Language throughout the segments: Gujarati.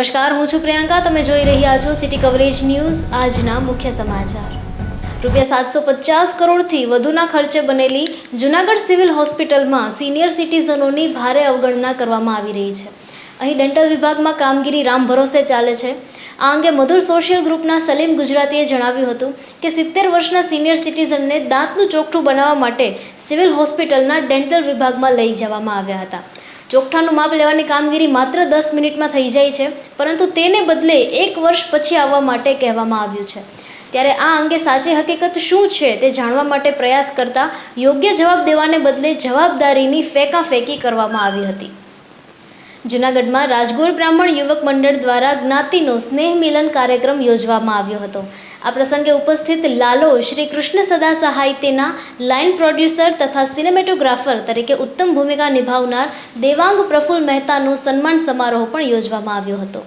નમસ્કાર, હું છું પ્રિયંકા. તમે જોઈ રહ્યા છો સિટી કવરેજ ન્યૂઝ. આજના મુખ્ય સમાચાર. રૂપિયા સાતસો પચાસ કરોડથી વધુના ખર્ચે બનેલી જૂનાગઢ સિવિલ હોસ્પિટલમાં સિનિયર સિટીઝનોની ભારે અવગણના કરવામાં આવી રહી છે. અહીં ડેન્ટલ વિભાગમાં કામગીરી રામ ભરોસે ચાલે છે. આ અંગે મધુર સોશિયલ ગ્રુપના સલીમ ગુજરાતીએ જણાવ્યું હતું કે સિત્તેર વર્ષના સિનિયર સિટીઝનને દાંતનું ચોકઠું બનાવવા માટે સિવિલ હોસ્પિટલના ડેન્ટલ વિભાગમાં લઈ જવામાં આવ્યા હતા. ચોકઠાનું માપ લેવાની કામગીરી માત્ર દસ મિનિટમાં થઈ જાય છે, પરંતુ તેને બદલે એક વર્ષ પછી આવવા માટે કહેવામાં આવ્યું છે. ત્યારે આ અંગે સાચી હકીકત શું છે તે જાણવા માટે પ્રયાસ કરતા યોગ્ય જવાબ દેવાને બદલે જવાબદારીની ફેંકાફેંકી કરવામાં આવી હતી. જૂનાગઢમાં રાજગોર બ્રાહ્મણ યુવક મંડળ દ્વારા જ્ઞાતિનો સ્નેહ મિલન કાર્યક્રમ યોજવામાં આવ્યો હતો. આ પ્રસંગે ઉપસ્થિત લાલો શ્રી કૃષ્ણ સદા સાહિત્યના લાઇન પ્રોડ્યુસર તથા સિનેમેટોગ્રાફર તરીકે ઉત્તમ ભૂમિકા નિભાવનાર દેવાંગ પ્રફુલ મહેતાનો સન્માન સમારોહ પણ યોજવામાં આવ્યો હતો.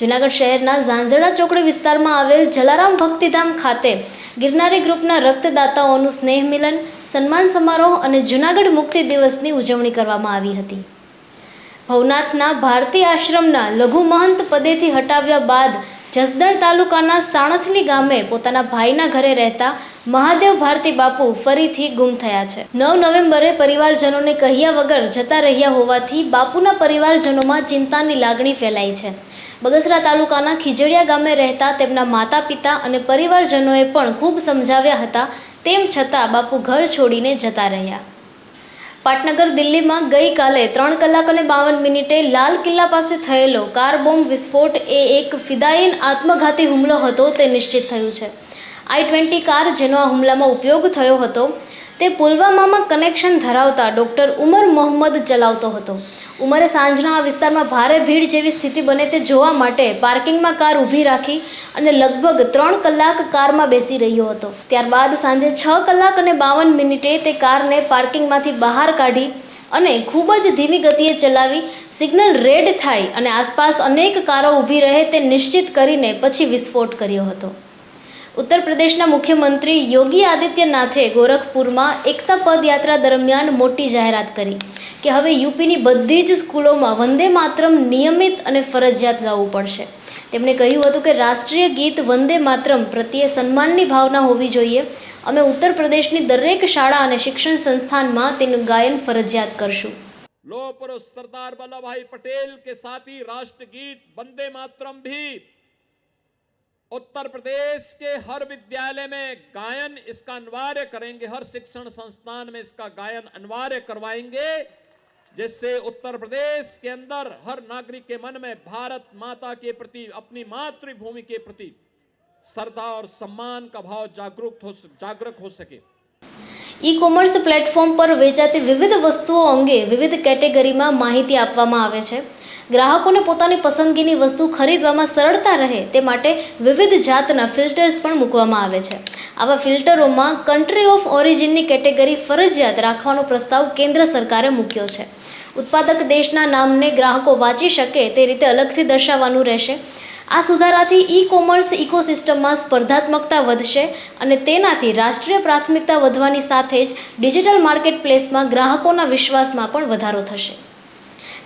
જૂનાગઢ શહેરના ઝાંઝરડા ચોકડી વિસ્તારમાં આવેલ જલારામ ભક્તિધામ ખાતે ગિરનારી ગ્રુપના રક્તદાતાઓનું સ્નેહ મિલન, સન્માન સમારોહ અને જૂનાગઢ મુક્તિ દિવસની ઉજવણી કરવામાં આવી હતી. ભવનાથના ભારતી આશ્રમના લઘુ મહંત પદેથી હટાવ્યા બાદ જસદણ તાલુકાના સાણથલી ગામે પોતાના ભાઈના ઘરે રહેતા મહાદેવ ભારતી બાપુ ફરીથી ગુમ થયા છે. નવ નવેમ્બરે પરિવારજનોને કહ્યા વગર જતા રહ્યા હોવાથી બાપુના પરિવારજનોમાં ચિંતાની લાગણી ફેલાઈ છે. બગસરા તાલુકાના ખીજડીયા ગામે રહેતા તેમના માતા પિતા અને પરિવારજનોએ પણ ખૂબ સમજાવ્યા હતા, તેમ છતાં બાપુ ઘર છોડીને જતા રહ્યા. પાટનગર દિલ્હીમાં ગઈકાલે ત્રણ કલાક અને બાવન મિનિટે લાલ કિલ્લા પાસે થયેલો કાર બોમ્બ વિસ્ફોટ એ એક ફિદાયીન આત્મઘાતી હુમલો હતો તે નિશ્ચિત થયું છે. આઈ ટ્વેન્ટી કાર જેનો આ હુમલામાં ઉપયોગ થયો હતો તે પુલવામામાં કનેક્શન ધરાવતા ડૉક્ટર ઉમર મોહમ્મદ ચલાવતો હતો. ઉમરે સાંજના આ વિસ્તારમાં ભારે ભીડ જેવી સ્થિતિ બને તે જોવા માટે પાર્કિંગમાં કાર ઊભી રાખી અને લગભગ ત્રણ કલાક કારમાં બેસી રહ્યો હતો. ત્યારબાદ સાંજે છ કલાક અને બાવન મિનિટે તે કારને પાર્કિંગમાંથી બહાર કાઢી અને ખૂબ જ ધીમી ગતિએ ચલાવી સિગ્નલ રેડ થાય અને આસપાસ અનેક કારો ઊભી રહે તે નિશ્ચિત કરીને પછી વિસ્ફોટ કર્યો હતો. ઉત્તર પ્રદેશના મુખ્યમંત્રી યોગી આદિત્યનાથે ગોરખપુરમાં એકતા પદયાત્રા દરમિયાન મોટી જાહેરાત કરી કે હવે યુપીની બધી જ સ્કૂલોમાં વંદે માત્રમ નિયમિત અને ફરજિયાત ગાવું પડશે. તેમણે કહ્યું હતું કે રાષ્ટ્રીય ગીત વંદે માત્રમ પ્રત્યે સન્માનની ભાવના હોવી જોઈએ. અમે ઉત્તર પ્રદેશની દરેક શાળા અને શિક્ષણ સંસ્થાનમાં તેનું ગાયન ફરજિયાત કરશું. લો પર સરદાર વલ્લભભાઈ પટેલ કે સાથી રાષ્ટ્રગીત વંદે માતરમ ભી. उत्तर प्रदेश के हर विद्यालय में गायन इसका अनिवार्य करेंगे हर शिक्षण संस्थान में इसका गायन अनिवार्य करवाएंगे जिससे उत्तर प्रदेश के अंदर हर नागरिक के मन में भारत माता के प्रति अपनी मातृभूमि के प्रति श्रद्धा और सम्मान का भाव जागरूक हो जागरूक हो सके ઈ કોમર્સ પ્લેટફોર્મ પર વેચાતી વિવિધ વસ્તુઓ અંગે વિવિધ કેટેગરીમાં માહિતી આપવામાં આવે છે ગ્રાહકોને પોતાની પસંદગીની વસ્તુ ખરીદવામાં સરળતા રહે તે માટે વિવિધ જાતના ફિલ્ટર્સ પણ મૂકવામાં આવે છે. આવા ફિલ્ટરોમાં કન્ટ્રી ઓફ ઓરિજિનની કેટેગરી ફરજિયાત રાખવાનો પ્રસ્તાવ કેન્દ્ર સરકારે મૂક્યો છે. ઉત્પાદક દેશના નામને ગ્રાહકો વાંચી શકે તે રીતે અલગથી દર્શાવવાનું રહેશે. આ સુધારાથી ઈ કોમર્સ ઇકોસિસ્ટમમાં સ્પર્ધાત્મકતા વધશે અને તેનાથી રાષ્ટ્રીય પ્રાથમિકતા વધવાની સાથે જ ડિજિટલ માર્કેટ પ્લેસમાં ગ્રાહકોના વિશ્વાસમાં પણ વધારો થશે.